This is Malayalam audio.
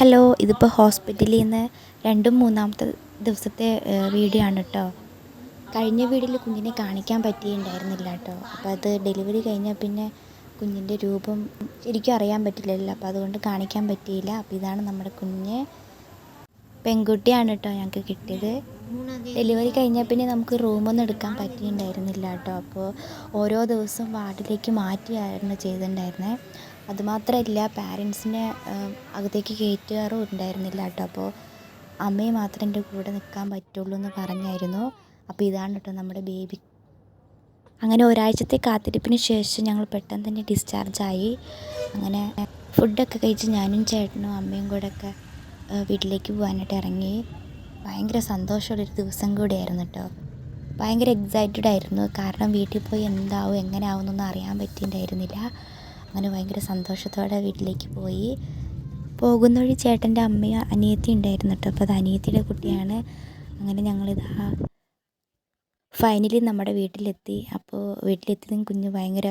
ഹലോ ഇതിപ്പോൾ ഹോസ്പിറ്റലിൽ നിന്ന് രണ്ടും മൂന്നാമത്തെ ദിവസത്തെ വീഡിയോ ആണ് കേട്ടോ കഴിഞ്ഞ വീഡിയോയിൽ കുഞ്ഞിനെ കാണിക്കാൻ പറ്റിയിട്ടുണ്ടായിരുന്നില്ല കേട്ടോ അപ്പോൾ അത് ഡെലിവറി കഴിഞ്ഞാൽ പിന്നെ കുഞ്ഞിന്റെ രൂപം ശരിക്കും അറിയാൻ പറ്റില്ലല്ലോ. അപ്പോൾ അതുകൊണ്ട് കാണിക്കാൻ പറ്റിയില്ല. അപ്പോൾ ഇതാണ് നമ്മുടെ കുഞ്ഞ് പെൺകുട്ടിയാണ് കേട്ടോ ഞങ്ങൾക്ക് കിട്ടിയത്. ഡെലിവറി കഴിഞ്ഞാൽ പിന്നെ നമുക്ക് റൂമൊന്നും എടുക്കാൻ പറ്റിയിട്ടുണ്ടായിരുന്നില്ല കേട്ടോ. അപ്പോൾ ഓരോ ദിവസവും വാർഡിലേക്ക് മാറ്റിയായിരുന്നു ചെയ്തിട്ടുണ്ടായിരുന്നത് അതുമാത്രമല്ല പാരൻസിനെ അകത്തേക്ക് കയറ്റുകാറും ഉണ്ടായിരുന്നില്ല കേട്ടോ. അപ്പോൾ അമ്മയെ മാത്രം എന്റെ കൂടെ നിൽക്കാൻ പറ്റുള്ളൂ എന്ന് പറഞ്ഞായിരുന്നു. അപ്പോൾ ഇതാണ് കേട്ടോ നമ്മുടെ ബേബി അങ്ങനെ ഒരാഴ്ചത്തെ കാത്തിരിപ്പിന് ശേഷം ഞങ്ങൾ പെട്ടെന്ന് തന്നെ ഡിസ്ചാർജായി അങ്ങനെ ഫുഡൊക്കെ കഴിച്ച് ഞാനും ചേട്ടനും അമ്മയും കൂടെ ഒക്കെ വീട്ടിലേക്ക് പോകാനായിട്ട് ഇറങ്ങി. ഭയങ്കര സന്തോഷമുള്ളൊരു ദിവസം കൂടിയായിരുന്നു കേട്ടോ ഭയങ്കര എക്സൈറ്റഡ് ആയിരുന്നു. കാരണം വീട്ടിൽ പോയി എന്താവും എങ്ങനെ ആവും എന്നൊന്നും അറിയാൻ പറ്റിയിട്ടുണ്ടായിരുന്നില്ല. അങ്ങനെ ഭയങ്കര സന്തോഷത്തോടെ വീട്ടിലേക്ക് പോയി. പോകുന്ന വഴി ചേട്ടന്റെ അമ്മയും അനിയത്തി ഉണ്ടായിരുന്നു കേട്ടോ അപ്പോൾ അത് അനിയത്തിയുടെ കുട്ടിയാണ്. അങ്ങനെ ഞങ്ങളിതാ ഫൈനലി നമ്മുടെ വീട്ടിലെത്തി. അപ്പോൾ വീട്ടിലെത്തിയതും കുഞ്ഞ് ഭയങ്കര